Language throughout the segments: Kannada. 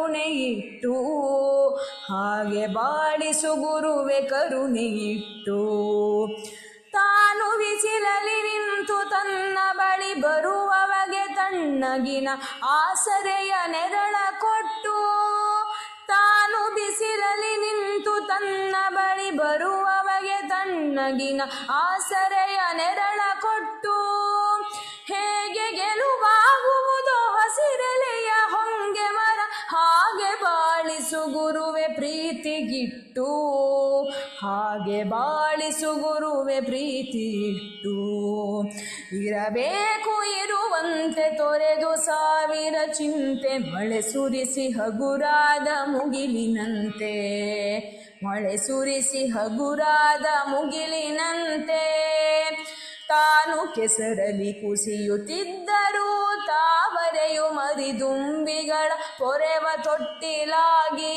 ಗುರುವೆ ಕರುಣೆ ಇಟ್ಟು, ಹಾಗೆ ಬಾಳಿಸು ಗುರುವೆ ಕರುಣೆ ಇಟ್ಟು. ತಾನು ಬಿಸಿಲಲಿ ನಿಂತು ತನ್ನ ಬಳಿ ಬರುವವಗೆ ತಣ್ಣಗಿನ ಆಸರೆಯ ನೆರಳ ಕೊಟ್ಟು, ತಾನು ಬಿಸಿಲಲ್ಲಿ ನಿಂತು ತನ್ನ ಬಳಿ ಬರುವವಗೆ ತಣ್ಣಗಿನ ಆಸರೆಯ ನೆರಳ ಕೊಟ್ಟು. ಗುರುವೆ ಪ್ರೀತಿಗಿಟ್ಟು, ಹಾಗೆ ಬಾಳಿಸು ಗುರುವೆ ಪ್ರೀತಿಗಿಟ್ಟು ಇರಬೇಕು ಇರುವಂತೆ ತೊರೆದು ಸಾವಿರ ಚಿಂತೆ, ಮಳೆ ಸುರಿಸಿ ಹಗುರಾದ ಮುಗಿಲಿನಂತೆ. ಮಳೆ ಸುರಿಸಿ ಹಗುರಾದ ಮುಗಿಲಿನಂತೆ. ತಾನು ಕೆಸರಲಿ ಕುಸಿಯುತ್ತಿದ್ದರೂ ತಾವರೆಯು ಮರಿದುಂಬಿಗಳ ಪೊರೆವ ತೊಟ್ಟಿಲಾಗಿ.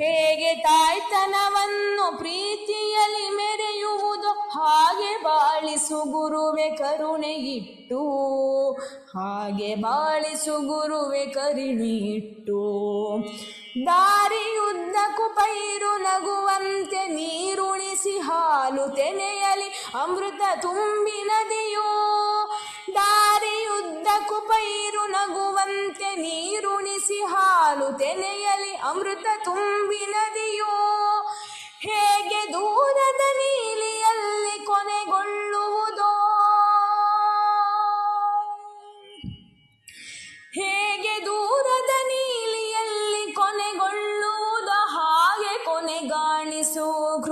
ಹೇಗೆ ತಾಯ್ತನವನ್ನು ಪ್ರೀತಿಯಲ್ಲಿ ಮೆರೆಯುವುದು, ಹಾಗೆ ಬಾಳಿಸು ಗುರುವೆ ಕರುಣೆ ಇಟ್ಟು ಹಾಗೆ ಬಾಳಿಸು ಗುರುವೆ ಕರುಣೆ ಇಟ್ಟು ದಾರಿಯುದ್ದಕ್ಕೂ ಪೈರು ನಗುವಂತೆ ನೀರುಣಿಸಿ ಹಾಲು ತೆನೆಯಲಿ ಅಮೃತ ತುಂಬಿ ನದಿಯೋ ನೀರುಣಿಸಿ ಹಾಲು ತೆನೆಯಲಿ ಅಮೃತ ತುಂಬಿ ನದಿಯೋ ಹೇಗೆ ದೂರದ ನೀಲಿಯಲ್ಲಿ ಕೊನೆಗೊಳ್ಳುವುದೋ? ಹೇಗೆ